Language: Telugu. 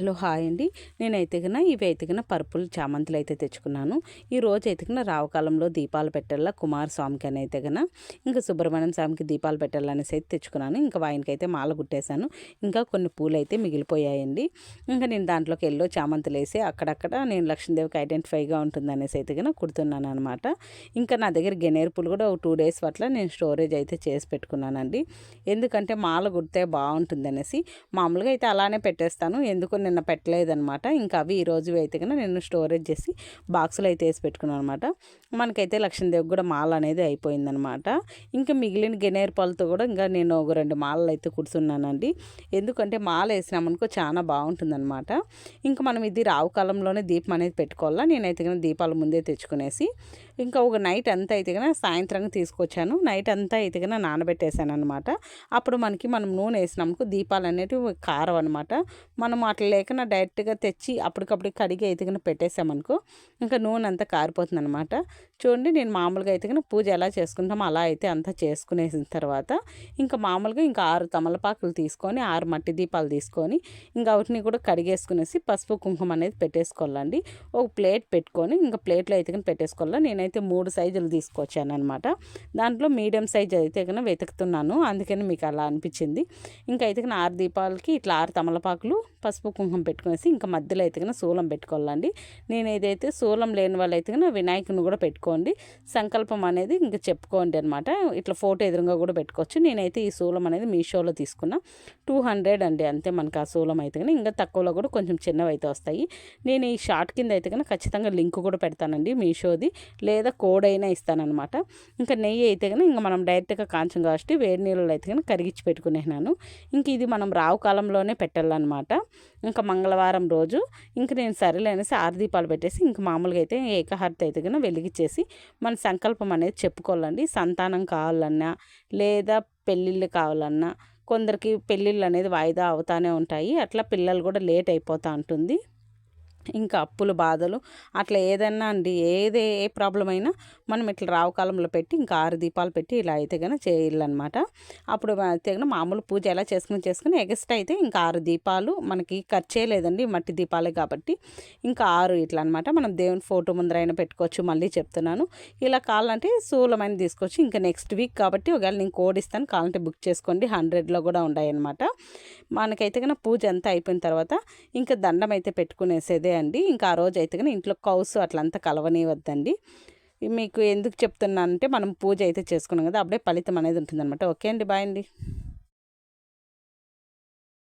హలో హాయ్ అండి. నేనైతే కన్నా ఇవి అయితే కన్నా పర్పుల్ చామంతులు అయితే తెచ్చుకున్నాను. ఈ రోజు అయితే కన్నా రావకాలంలో దీపాలు పెట్టాలా కుమారస్వామికి అని అయితే కన్నా ఇంకా సుబ్రహ్మణ్యం స్వామికి దీపాలు పెట్టాలనేసి అయితే తెచ్చుకున్నాను. ఇంకా వాయినకి అయితే మాల కుట్టేశాను. ఇంకా కొన్ని పూలు అయితే మిగిలిపోయాయండి. ఇంకా నేను దాంట్లోకి ఎల్లో చామంతులు వేసి అక్కడక్కడ నేను లక్ష్మీదేవికి ఐడెంటిఫైగా ఉంటుంది అనేసి అయితే కన్నా కుడుతున్నాను అనమాట ఇంకా నా దగ్గర గెనేరు పూలు కూడా ఒక టూ డేస్ పట్ల నేను స్టోరేజ్ అయితే చేసి పెట్టుకున్నానండి. ఎందుకంటే మాల కుడితే బాగుంటుంది అనేసి. మామూలుగా అయితే అలానే పెట్టేస్తాను. ఎందుకు నిన్న పెట్టలేదనమాట ఇంకా అవి ఈరోజు అయితే కన్నా నేను స్టోరేజ్ చేసి బాక్సులు అయితే వేసి పెట్టుకున్నాను అనమాట మనకైతే లక్ష్మీదేవి కూడా మాల అనేది అయిపోయిందనమాట ఇంకా మిగిలిన గెనేరు పాలతో కూడా ఇంకా నేను ఒక రెండు మాలలు అయితే కుడుతున్నానండి. ఎందుకంటే మాల వేసినామనుకో చాలా బాగుంటుందన్నమాట. ఇంకా మనం ఇది రావు కాలంలోనే దీపం అనేది పెట్టుకోవాలా? నేనైతే కన్నా దీపాలు ముందే తెచ్చుకునేసి ఇంకా ఒక నైట్ అంతా అయితే కన్నా సాయంత్రం తీసుకొచ్చాను. నైట్ అంతా అయితే కన్నా నానబెట్టేశాను అనమాట అప్పుడు మనకి మనం నూనె వేసినామనుకో దీపాలు అనేటివి కారం అనమాట మనం అట్లా లేకన డైరెక్ట్గా తెచ్చి అప్పటికప్పుడు కడిగి అయితే పెట్టేసామనుకో ఇంకా నూనె అంతా కారిపోతుంది అనమాట చూడండి నేను మామూలుగా అయితే పూజ ఎలా చేసుకుంటామో అలా అయితే అంతా చేసుకునేసిన తర్వాత ఇంకా మామూలుగా ఇంకా ఆరు తమలపాకులు తీసుకొని ఆరు మట్టి దీపాలు తీసుకొని ఇంకా వాటిని కూడా కడిగేసుకునేసి పసుపు కుంకుమ అనేది పెట్టేసుకోవాలండి. ఒక ప్లేట్ పెట్టుకొని ఇంకా ప్లేట్లో అయితే కానీ పెట్టేసుకోవాలి? నేనైతే మూడు సైజులు తీసుకొచ్చాను అనమాట దాంట్లో మీడియం సైజ్ అయితే కన్నా వెతుకుతున్నాను. అందుకని మీకు అలా అనిపించింది. ఇంకా అయితే ఆరు దీపాలకి ఇట్లా ఆరు తమలపాకులు పసుపు కుంకుమ పెట్టుకునేసి ఇంకా మధ్యలో అయితే కన్నా శూలం పెట్టుకోవాలండి. నేను ఏదైతే శూలం లేని వాళ్ళు అయితే కన్నా వినాయకుని కూడా పెట్టుకోండి. సంకల్పం అనేది ఇంకా చెప్పుకోండి అనమాట ఇట్లా ఫోటో ఎదురుగా కూడా పెట్టుకోవచ్చు. నేనైతే ఈ శూలం అనేది మీషోలో తీసుకున్నా. టూ హండ్రెడ్ అండి అంతే మనకి ఆ శూలం అయితే కానీ ఇంకా తక్కువలో కూడా కొంచెం చిన్నవి అయితే వస్తాయి. నేను ఈ షార్ట్ కింద అయితే కన్నా ఖచ్చితంగా లింక్ కూడా పెడతానండి మీషోది. లేదా కోడ్ అయినా ఇస్తానమాట ఇంకా నెయ్యి అయితే కానీ ఇంకా మనం డైరెక్ట్గా కాంచం కాస్ట్ వేడి నీళ్ళలో అయితే కానీ కరిగించి పెట్టుకునేనాను ఇంక ఇది మనం రావు కాలంలోనే పెట్టాలన్నమాట. ఇంకా మంగళవారం రోజు ఇంక నేను సరేలే అనేసి పెట్టేసి ఇంక మామూలుగా అయితే ఏకహారతి అయితే కన్నా వెలిగించేసి మన సంకల్పం అనేది చెప్పుకోవాలండి. సంతానం కావాలన్నా లేదా పెళ్ళిళ్ళు కావాలన్నా కొందరికి పెళ్ళిళ్ళు అనేది వాయిదా అవుతానే ఉంటాయి. అట్లా పిల్లలు కూడా లేట్ అయిపోతూ ఉంటుంది ఇంకా అప్పులు బాధలు. అట్లా ఏదన్నా అండి ఏదే ఏ ప్రాబ్లం అయినా మనం ఇట్లా రావు కాలంలో పెట్టి ఇంకా ఆరు దీపాలు పెట్టి ఇలా అయితే కనుక చేయాలన్నమాట. అప్పుడు అయితే కనుక మామూలు పూజ ఎలా చేసుకుని చేసుకుని ఎగస్ట్ అయితే ఇంకా ఆరు దీపాలు మనకి ఖర్చే లేదండి మట్టి దీపాలే కాబట్టి. ఇంకా ఆరు ఇట్లా అనమాట మనం దేవుని ఫోటో ముందరైనా పెట్టుకోవచ్చు మళ్ళీ చెప్తున్నాను. ఇలా కావాలంటే సూలమైన తీసుకోవచ్చు. ఇంకా నెక్స్ట్ వీక్ కాబట్టి ఒకవేళ నేను కోడ్ ఇస్తాను కావాలంటే బుక్ చేసుకోండి. హండ్రెడ్లో కూడా ఉన్నాయన్నమాట మనకైతే కనుక పూజ అంతా అయిపోయిన తర్వాత ఇంకా దండం అయితే పెట్టుకునేసేదే అండి. ఇంకా ఆ రోజు అయితే కానీ ఇంట్లో కౌసు అట్లంతా కలవనివద్దండి మీకు ఎందుకు చెప్తున్నానంటే మనం పూజ అయితే చేసుకున్నాం కదా అప్పుడే ఫలితం అనేది ఉంటుందన్నమాట. ఓకే అండి బాయ్ అండి.